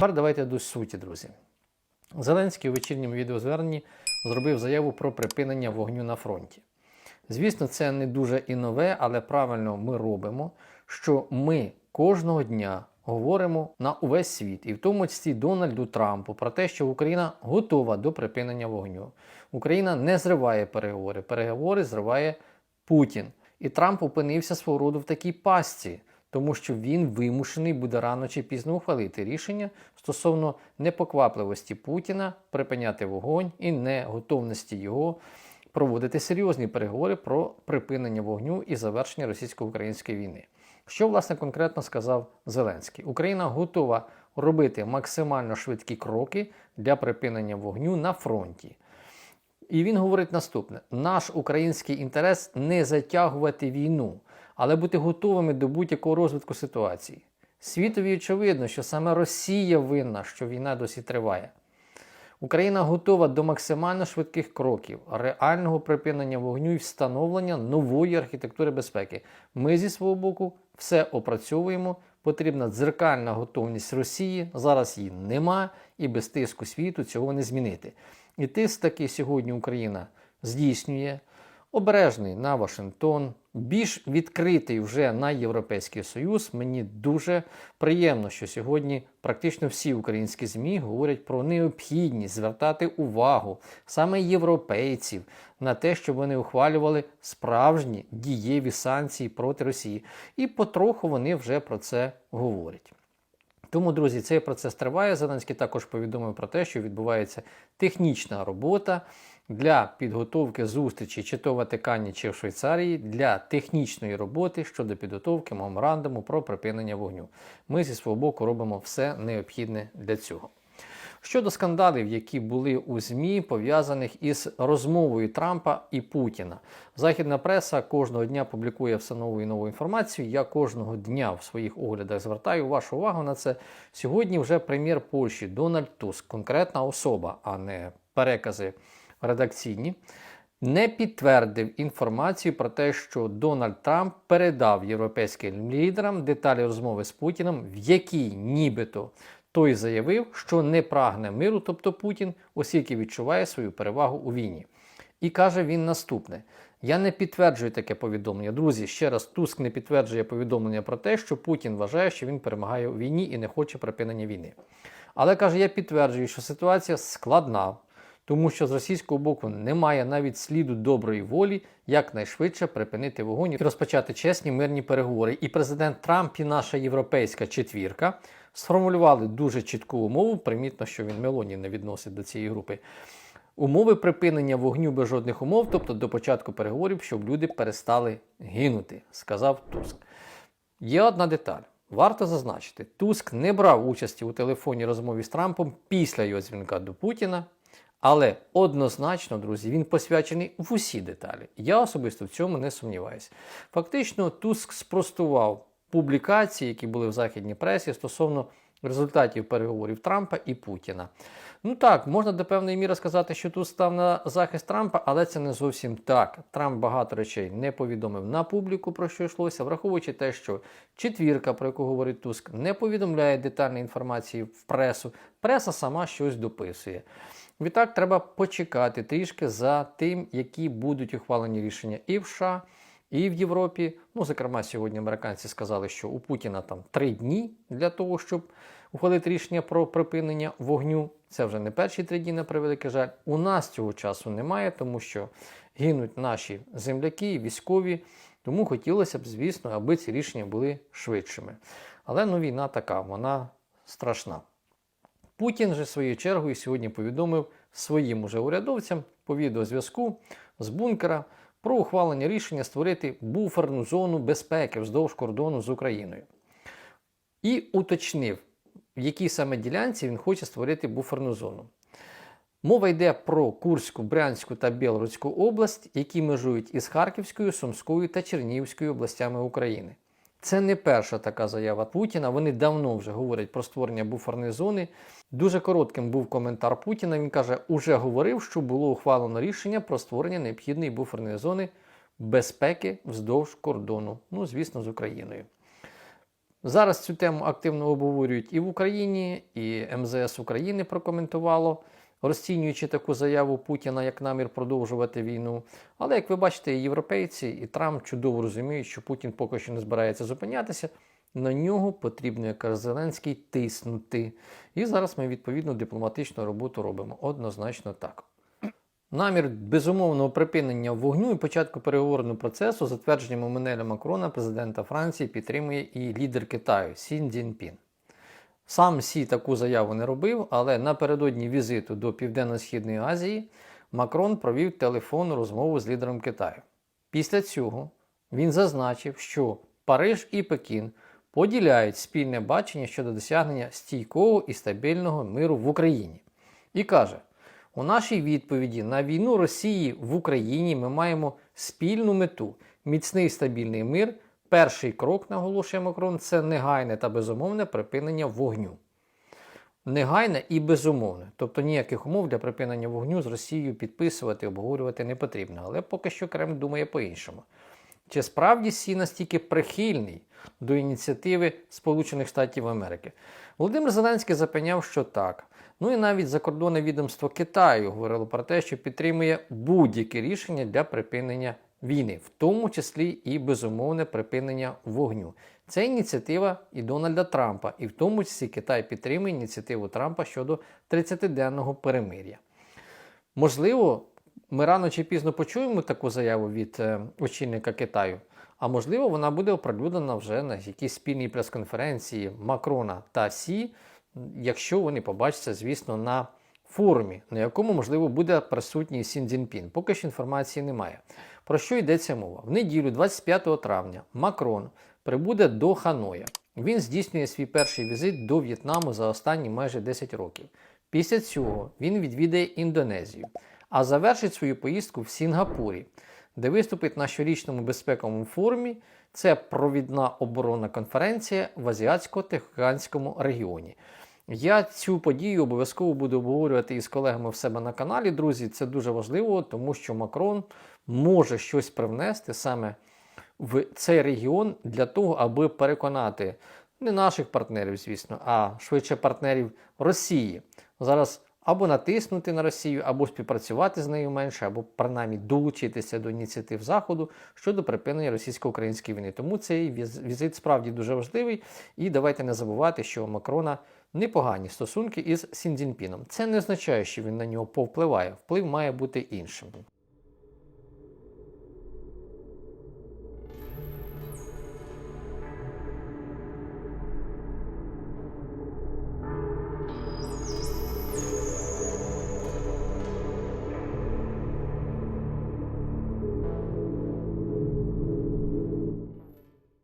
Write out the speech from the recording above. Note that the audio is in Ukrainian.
Тепер давайте до суті, друзі. Зеленський у вечірньому відеозверненні зробив заяву про припинення вогню на фронті. Звісно, це не дуже і нове, але правильно ми робимо, що ми кожного дня говоримо на увесь світ, і в тому числі Дональду Трампу, про те, що Україна готова до припинення вогню. Україна не зриває переговори. Переговори зриває Путін. І Трамп опинився свого роду в такій пастці, тому що він вимушений буде рано чи пізно ухвалити рішення стосовно непоквапливості Путіна припиняти вогонь і неготовності його проводити серйозні переговори про припинення вогню і завершення російсько-української війни. Що власне конкретно сказав Зеленський? Україна готова робити максимально швидкі кроки для припинення вогню на фронті. І він говорить наступне: наш український інтерес не затягувати війну, але бути готовими до будь-якого розвитку ситуації. Світові очевидно, що саме Росія винна, що війна досі триває. Україна готова до максимально швидких кроків, реального припинення вогню і встановлення нової архітектури безпеки. Ми зі свого боку все опрацьовуємо. Потрібна дзеркальна готовність Росії. Зараз її нема, і без тиску світу цього не змінити. І тиск таки сьогодні Україна здійснює обережний на Вашингтон, більш відкритий вже на Європейський Союз. Мені дуже приємно, що сьогодні практично всі українські ЗМІ говорять про необхідність звертати увагу саме європейців на те, щоб вони ухвалювали справжні дієві санкції проти Росії. І потроху вони вже про це говорять. Тому, друзі, цей процес триває. Зеленський також повідомив про те, що відбувається технічна робота для підготовки зустрічі чи то в Ватикані, чи в Швейцарії для технічної роботи щодо підготовки меморандуму про припинення вогню. Ми зі свого боку робимо все необхідне для цього. Щодо скандалів, які були у ЗМІ, пов'язаних із розмовою Трампа і Путіна, західна преса кожного дня публікує все нову і нову інформацію. Я кожного дня в своїх оглядах звертаю вашу увагу на це. Сьогодні вже прем'єр Польщі Дональд Туск, конкретна особа, а не перекази редакційні. Не підтвердив інформацію про те, що Дональд Трамп передав європейським лідерам деталі розмови з Путіним, в якій нібито той заявив, що не прагне миру, тобто Путін, оскільки відчуває свою перевагу у війні. І каже він наступне: я не підтверджую таке повідомлення. Друзі, ще раз Туск не підтверджує повідомлення про те, що Путін вважає, що він перемагає у війні і не хоче припинення війни. Але каже, я підтверджую, що ситуація складна, тому що з російського боку немає навіть сліду доброї волі якнайшвидше припинити вогонь і розпочати чесні мирні переговори. І президент Трамп і наша європейська четвірка сформулювали дуже чітку умову. Примітно, що він Мелоні не відносить до цієї групи. Умови припинення вогню без жодних умов, тобто до початку переговорів, щоб люди перестали гинути, сказав Туск. Є одна деталь. Варто зазначити, Туск не брав участі у телефонній розмові з Трампом після його дзвінка до Путіна, але однозначно, друзі, він посвячений в усі деталі. Я особисто в цьому не сумніваюся. Фактично, Туск спростував публікації, які були в західній пресі стосовно результатів переговорів Трампа і Путіна. Ну так, можна до певної міри сказати, що тут став на захист Трампа, але це не зовсім так. Трамп багато речей не повідомив на публіку, про що йшлося, враховуючи те, що четвірка, про яку говорить Туск, не повідомляє детальної інформації в пресу. Преса сама щось дописує. Відтак, треба почекати трішки за тим, які будуть ухвалені рішення і в США, і в Європі. Ну, зокрема, сьогодні американці сказали, що у Путіна там три дні для того, щоб ухвалити рішення про припинення вогню. Це вже не перші три дні, на превеликий жаль. У нас цього часу немає, тому що гинуть наші земляки, військові. Тому хотілося б, звісно, аби ці рішення були швидшими. Але ну, війна така, вона страшна. Путін же своєю чергою сьогодні повідомив своїм уже урядовцям по відеозв'язку з бункера про ухвалення рішення створити буферну зону безпеки вздовж кордону з Україною. І уточнив, в якій саме ділянці він хоче створити буферну зону. Мова йде про Курську, Брянську та Білоруську область, які межують із Харківською, Сумською та Чернігівською областями України. Це не перша така заява Путіна. Вони давно вже говорять про створення буферної зони. Дуже коротким був коментар Путіна. Він каже, уже говорив, що було ухвалено рішення про створення необхідної буферної зони безпеки вздовж кордону. Ну, звісно, з Україною. Зараз цю тему активно обговорюють і в Україні, і МЗС України прокоментувало, розцінюючи таку заяву Путіна як намір продовжувати війну. Але як ви бачите, і європейці, і Трамп чудово розуміють, що Путін поки що не збирається зупинятися. На нього потрібно, як Зеленський, тиснути. І зараз ми відповідну дипломатичну роботу робимо. Однозначно так. Намір безумовного припинення вогню і початку переговорного процесу, затвердженням Еммануеля Макрона, президента Франції, підтримує і лідер Китаю Сін Цзіньпін. Сам Сі таку заяву не робив, але напередодні візиту до Південно-Східної Азії Макрон провів телефонну розмову з лідером Китаю. Після цього він зазначив, що Париж і Пекін поділяють спільне бачення щодо досягнення стійкого і стабільного миру в Україні. І каже: у нашій відповіді на війну Росії в Україні ми маємо спільну мету міцний стабільний мир. Перший крок, наголошує Макрон, це негайне та безумовне припинення вогню. Негайне і безумовне. Тобто ніяких умов для припинення вогню з Росією підписувати, обговорювати не потрібно. Але поки що Кремль думає по-іншому. Чи справді Сі настільки прихильний до ініціативи Сполучених Штатів Америки? Володимир Зеленський запевняв, що так. Ну і навіть закордонне відомство Китаю говорило про те, що підтримує будь-які рішення для припинення війни, в тому числі і безумовне припинення вогню. Це ініціатива і Дональда Трампа, і в тому числі Китай підтримує ініціативу Трампа щодо 30-денного перемир'я. Можливо, ми рано чи пізно почуємо таку заяву від е, очільника Китаю, а можливо, вона буде оприлюднена вже на якійсь спільній прес-конференції Макрона та Сі, якщо вони побачаться, звісно, на форумі, на якому, можливо, буде присутній Сін Цзіньпін. Поки що інформації немає. Про що йдеться мова? В неділю, 25 травня, Макрон прибуде до Ханоя. Він здійснює свій перший візит до В'єтнаму за останні майже 10 років. Після цього він відвідає Індонезію, а завершить свою поїздку в Сінгапурі, де виступить на щорічному безпековому форумі. Це провідна оборонна конференція в Азіатсько-Тихоокеанському регіоні. Я цю подію обов'язково буду обговорювати із колегами в себе на каналі. Друзі, це дуже важливо, тому що Макрон може щось привнести саме в цей регіон для того, аби переконати не наших партнерів, звісно, а швидше партнерів Росії. Зараз або натиснути на Росію, або співпрацювати з нею менше, або принаймні долучитися до ініціатив Заходу щодо припинення російсько-української війни. Тому цей візит справді дуже важливий. І давайте не забувати, що у Макрона непогані стосунки із Сіндзінпіном. Це не означає, що він на нього повпливає. Вплив має бути іншим.